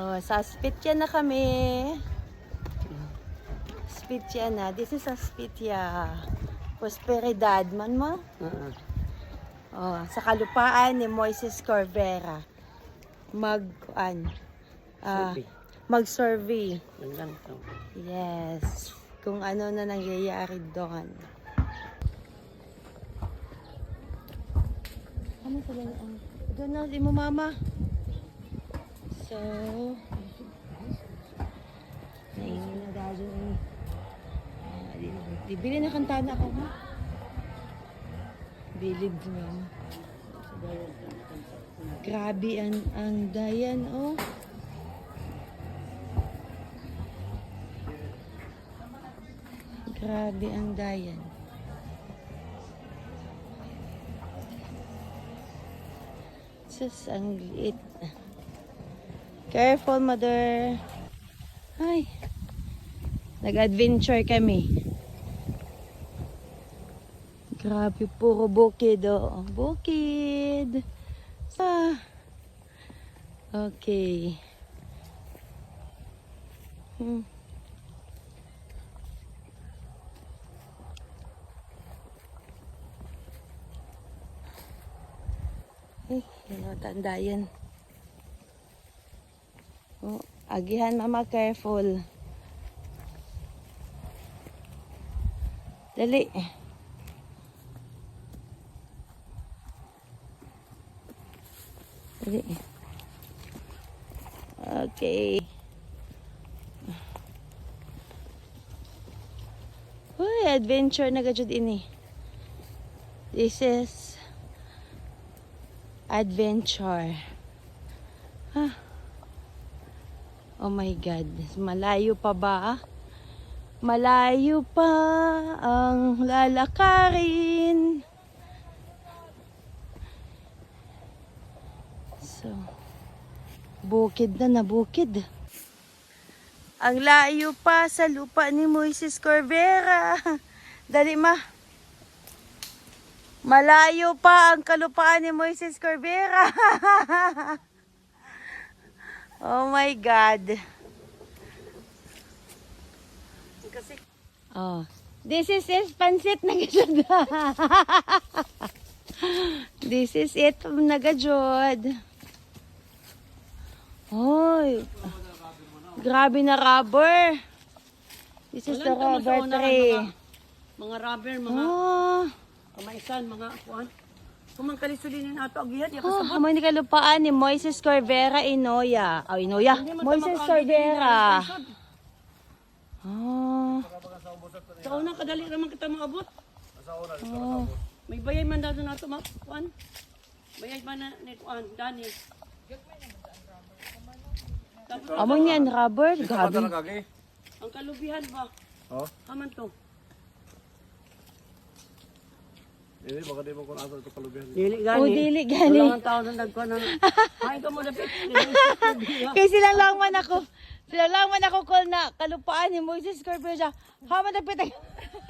Oh, sa Spitya na kami. Spitya na. This is a Spitya. Prosperidad man mo. Uh-uh. Oh, sa kalupaan ni Moises Corvera. Mag, an, Survey. mag-survey. Lang. Yes. Kung ano na nangyayari doon. Ano sa ganyan? Doon na, mo mama. So, naingin na. Ah, di- di- Bili na kantana ako mo. Bilib mama. Grabe ang, ang dayan, oh. Grabe ang dayan. Sus, ang liit. Careful, mother. Ay. Nag-adventure kami. Grabe, puro bukid, oh. Bukid. Ah. Okay. Hmm. Eh, ano, tanda yan. Oh, agihan mama, careful. Dali. Dali. Okay. Uy, adventure na gajud ini. This is adventure. Ah. Oh my God. Malayo pa ba? Malayo pa ang lalakarin. So, bukid na na bukid. Ang layo pa sa lupa ni Moises Corvera. Dali ma. Malayo pa ang kalupaan ni Moises Corvera. oh my God. Kasi, Oh. This is it, pansit na gajod. This is it, nagajod. Hoy. Grabe na rubber. This is the Walang sa rubber tree. Mga, mga rubber, mga Oh. kamaisan, mga kuan. Kung man kalisulinin ato agihan, ya Oh, kasabot. may nikalupaan ni Moises Corvera Inoya. Oh, Inoya. Hindi mo Moises Corvera. kalisod. Oh. Sa unang kadali naman kita maabot. Oh. May bayay man daw na ito, ma. Kuan. Bayay man na ni kuan, Dani. Tapos, Amo niyan, rubber. Grabe. ang kalubihan ba? Oh. Haman to. Ini baka di mo kung ato ito kalubihan. Dili Oh, dili gani. Wala ang tao na nagkuhan na. Ay, ka mo dapit. Kay sila lang man ako. Sila lang man ako call na kalupaan ni Moises Corvera. Ha man nagpitay.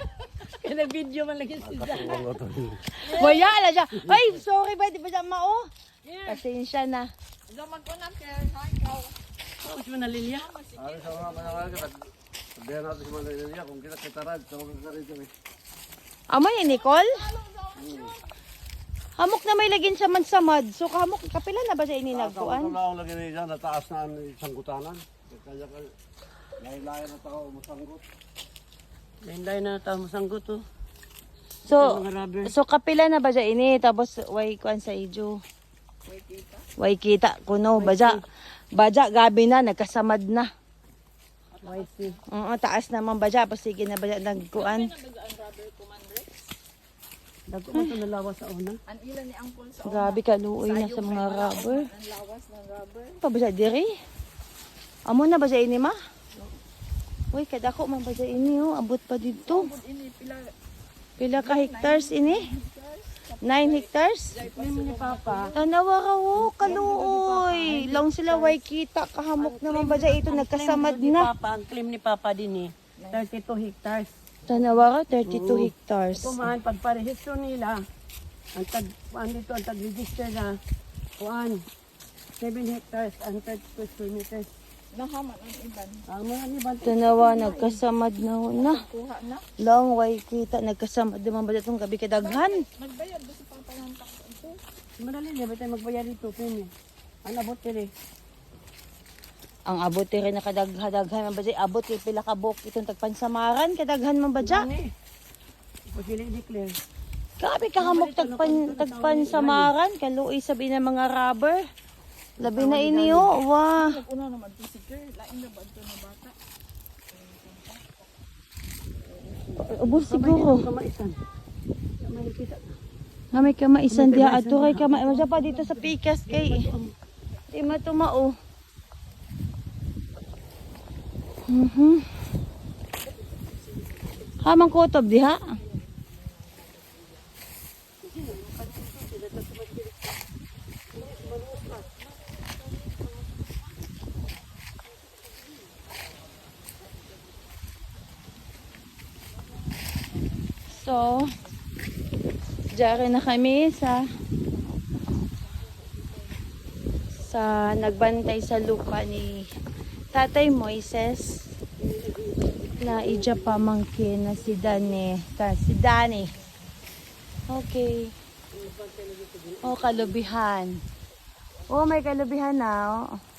Kaya nag-video man lagi siya. To. Waya ala siya. Ay, sorry ba di ba siya mao? Pasensya na. Oh, si Manalilya. Ari sa mga manangal ka. Sabihan natin si Manila kung kita kita rad. Sa mga karit kami. Amo ni Nicole? Hamok na may lagin sa mansamad. So kamok kapila na ba siya Sa ininagkuan? mga lagi ni dyan, nataas na ang isang gutanan. Kaya ka, lahi-lahi na tao masanggot. Lain-lain na tao masanggot to. So so kapila na ba siya ini tapos way kuan sa ijo. Way kita kuno baja. Baja gabi na nagkasamad na. YC. Oo, taas naman baja pa sige na baja nagkuan. Dago mo ito nalawa sa una. Grabe ka luoy na sa mga rubber. Pa ba siya diri? Amo na ba siya ini ma? Uy, kadako man ba siya ini oh, abot pa dito. Pila ka hectares ini? 9 hectares? May mo ni Papa. Tanawa ka oh, kaluoy. Lang sila way kita kahamok naman ba siya ito nagkasamad Ni na. Ang claim ni Papa din eh. 32 hectares. Tanawa ka 32 hectares. Kumahan, pagparehistro nila, ang tag, kuan dito, ang tag-register na, kuan, 7 hectares and 32 square meters. Nahaman ang iban. Ang mga ni bante. Tanawa, nagkasamad na ho na. Kuha na. Long way kita, nagkasamad naman ba itong gabi kadaghan? Nagbayad ba si Papa ng tax ito? Madali na ba tayo magbayad dito, Pini? Ang abot dire. Ang abot rin na kadaghan man ba dyan? Abot kay pila ka bok itong tagpansamaran, kadaghan man ba dyan? Ani. Pagkili declare. Grabe ka kamok tagpan, tagpansamaran, kaluoy sabi ng mga rubber. Labi na iniyo, wah. Nag-una naman to si. Lain na ba na bata? Ubus siguro. Nga may kamaisan diha. Ato kay kamay. Masya pa dito sa pikas kay. Di matumao. Mhm. Hamang kutob diha. So, Diyan na kami sa sa nagbantay sa lupa ni Tatay Moises na ija pamangkin na si Dani. Ka, si Dani. Okay. Oh, kalubihan. Oh, may kalubihan na. Oh.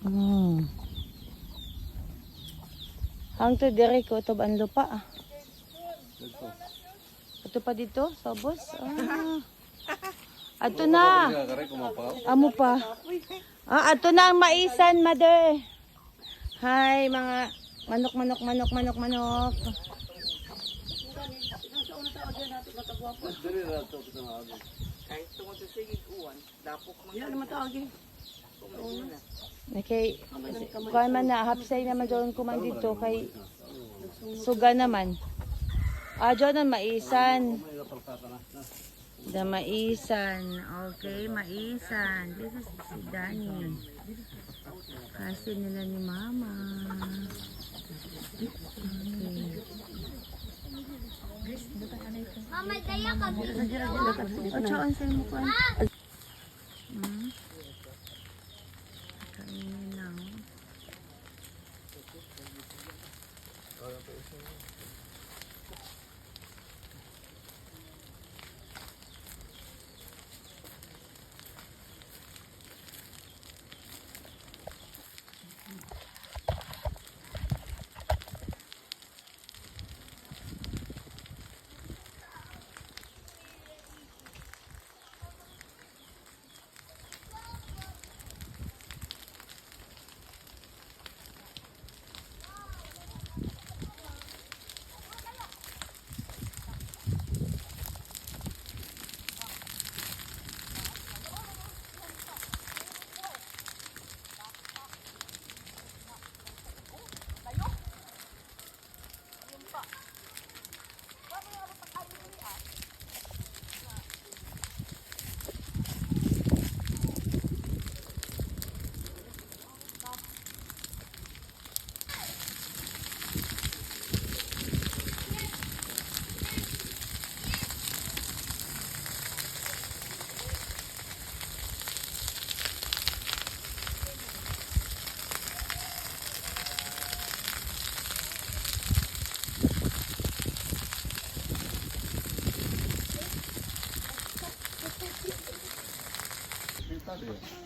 Mm. Hang to dire ko to ban lupa. ah. Ito pa dito, sa bus. Ah. Ato na. Amo pa. Ah, ato na ang maisan, mother. Hi, mga manok, manok, manok, manok, manok. Kahit tungkol sa sigig uwan, dapok mga Yan naman tawag eh. Okay, kuha man na, hapsay naman doon kuman dito kay suga naman. Ah, dyan ang maisan. The maisan. Okay, maisan. This is si Dani. Kasi nila ni Mama. Okay. O, tsaan sa'yo mo kuhan. Hmm? Right up there.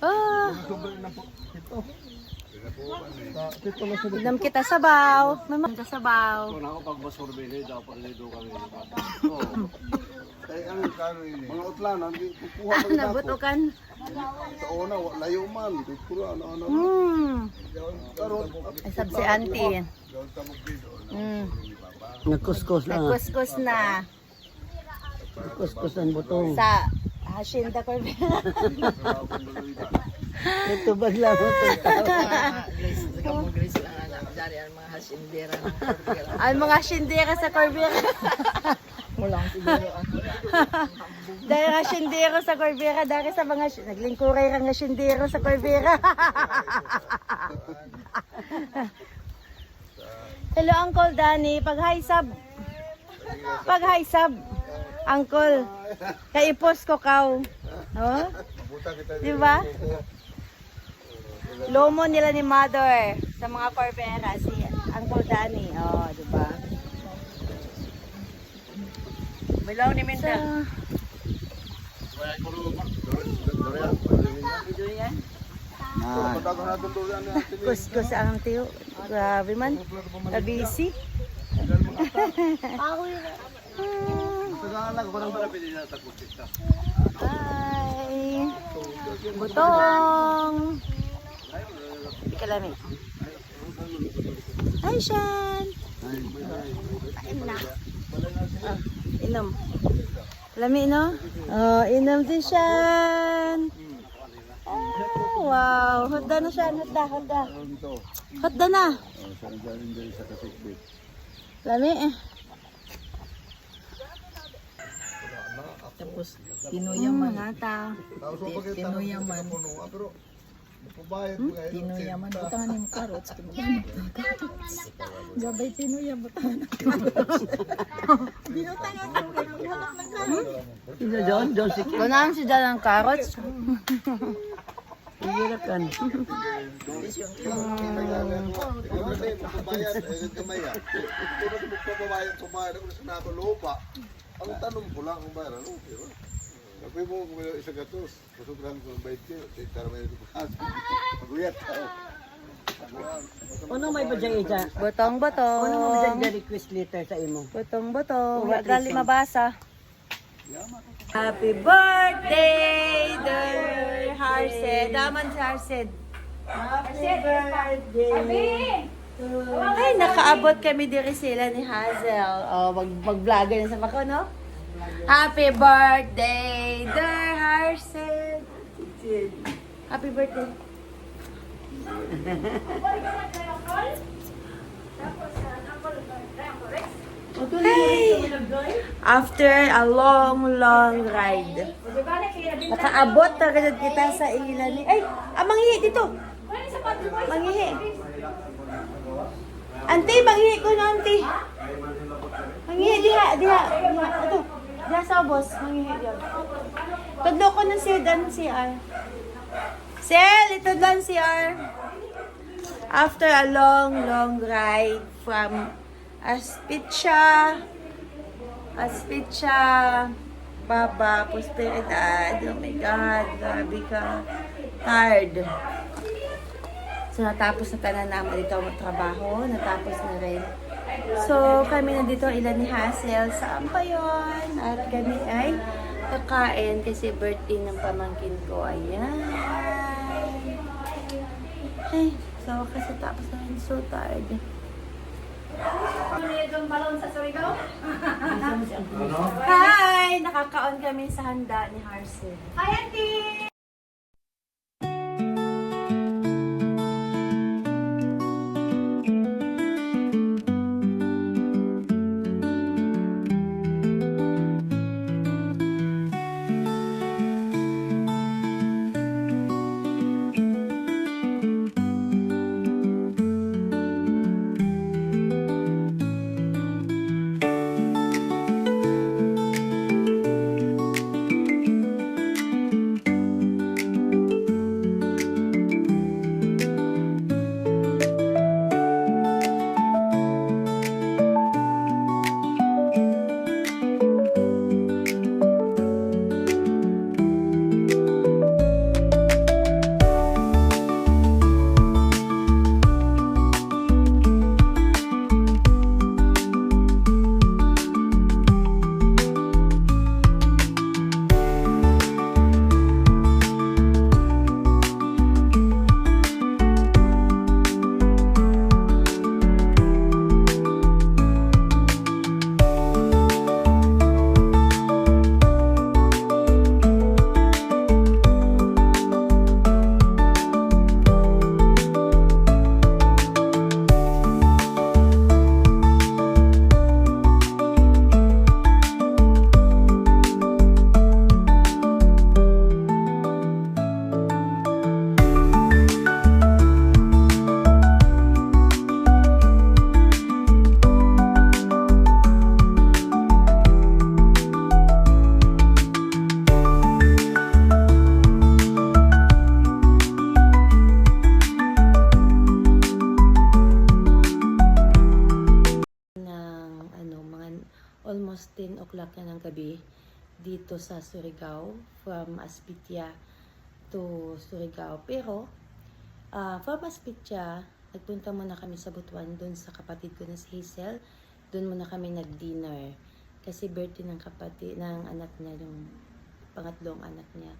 Ah, Nam kita sabaw. Mama kita sabaw. Kung ako pag masurbili, daw pag lido kami. Kaya ang mga utlanan, di kukuha pa rin ako. Sa una, layo man. Puro ano ano. Hmm. Pero, Ay, sab si auntie. Hmm. Nagkuskus na. Nagkuskus na. Nagkuskus ang butong. Sa Hacienda Corbera. Nagtubag lang kamu Grace lang anak. Dari ang mga ng Cordillera. Ang mga Haciendera sa Corbera. Walang siguro ano. Dahil nga sindero sa Corvera, dahil sa mga naglingkuray ra nga sindero sa Corvera. Hello Uncle Danny, pag hi sub. Pag hi sub. Uncle, kaipos ko kaw. Oh? Di ba? Lomo nila ni Mother sa mga Corvera, si Uncle Danny. Oh, di ba? Bilaw ni Minda. Kuskus ang tiyo. Grabe man. Kabisi. Tagaan lang, Hi. Butong. Hindi ka lamig. Hi, Shan. Kain na. Ah, inom. Lami, no? Oh, inom din Shan. Oh, wow. Hotda na Shan. Hotda, hotda. Ito. Hotda na. Oh. Lami eh. Tapos, tinuyaman. Hmm, nata. Tinuyaman. ah, ngayon. Tinuyaman. Butangan yung carrots. Gabay tinuya. Butangan ng Sino John? John si Kunahan si Dalang carrots. Hihirakan. Ikaw eh, ah. Ang tanong ko lang kung bayad, ano? Pero, Sabi mo kung may isang gatos, masugrahan ko ng 20, tara may ito pa. Paguyat ka. Ano may ba dyan ija? Botong Ano mo dyan botong. dyan request letter sa imo? Botong botong. Wa gali mabasa. Happy birthday, dear Harsed. Daman si Harsed. Happy birthday. Ay, nakaabot kami diri sila ni Hazel. Oh, mag mag-vlogger na sa mako, no? Happy birthday, dear Harsed. Happy birthday. Hey! After a long, long ride. Nakaabot na kita sa ilan ni... Ay! Ah, manghihi dito! Manghihi. Ante, manghihi ko na, ante. Manghihi, diha, diha. diha. Ito, diha sa boss. Manghihi diha. Tudlo ko ng CR, dan CR. Sel, ito lang CR. After a long, long ride from Aspitsia, Aspitsia, Baba, Prosperidad. Oh my God, grabe ka. Tired. So, natapos na tanan namin dito ang trabaho. Natapos na rin. So, kami na dito ilan ni Hassel sa Ampayon. At kami ay kakain kasi birthday ng pamangkin ko. Ayan. Ay, so kasi tapos na rin. So tired. Hi! Nakakaon kami sa handa ni Harsel. Hi, Auntie! O'clock na ng gabi dito sa Surigao from Aspitia to Surigao. Pero ah from Aspitia, nagpunta muna kami sa Butuan doon sa kapatid ko na si Hazel. Doon muna kami nag-dinner. Kasi birthday ng kapatid, ng anak niya, yung pangatlong anak niya.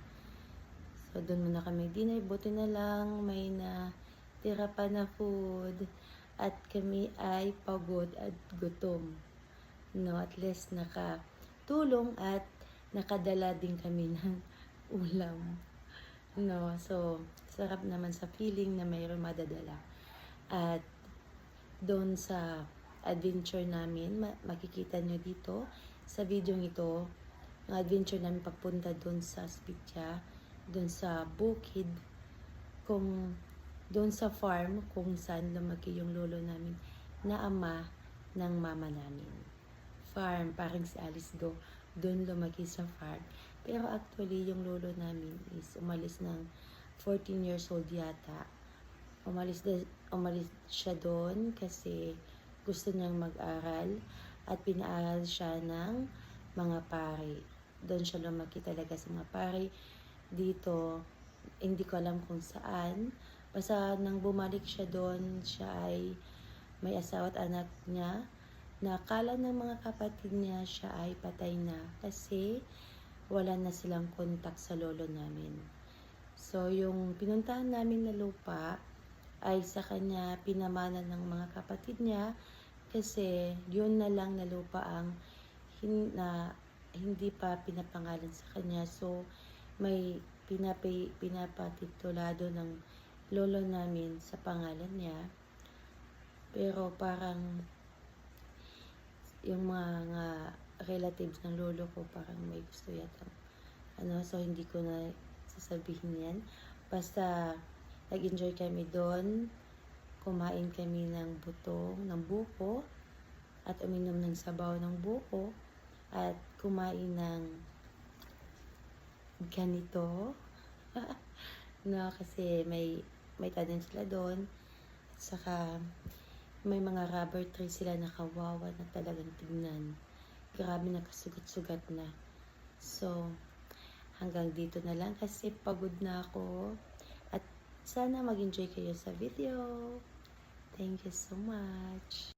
So, doon muna kami dinner. Buti na lang may na tira pa na food. At kami ay pagod at gutom. No, at least nakatulong at nakadala din kami ng ulam. No, so sarap naman sa feeling na mayroong madadala. At doon sa adventure namin, ma- makikita nyo dito sa video ito, yung adventure namin papunta doon sa Spitia, doon sa bukid, kung doon sa farm kung saan lumaki yung lolo namin na ama ng mama namin. Farm, parang si Alice Go, doon lumaki sa farm. Pero actually, yung lolo namin is umalis ng 14 years old yata. Umalis, de, umalis siya doon kasi gusto niyang mag-aral at pinaaral siya ng mga pari. Doon siya lumaki talaga sa mga pari. Dito, hindi ko alam kung saan. Basta nang bumalik siya doon, siya ay may asawa at anak niya. Nakala ng mga kapatid niya siya ay patay na kasi wala na silang kontak sa lolo namin. So, yung pinuntahan namin na lupa ay sa kanya pinamana ng mga kapatid niya kasi yun na lang na lupa ang hin- na hindi pa pinapangalan sa kanya. So, may pinapi, pinapatitulado ng lolo namin sa pangalan niya. Pero parang yung mga relatives ng lolo ko parang may gusto yata. Ano, so hindi ko na sasabihin yan. Basta nag-enjoy kami doon. Kumain kami ng buto, ng buko at uminom ng sabaw ng buko at kumain ng ganito. no, kasi may may tanim sila doon. At saka may mga rubber tree sila na kawawa na talagang tignan. Grabe nakasugat-sugat na. So, hanggang dito na lang kasi pagod na ako. At sana mag-enjoy kayo sa video. Thank you so much.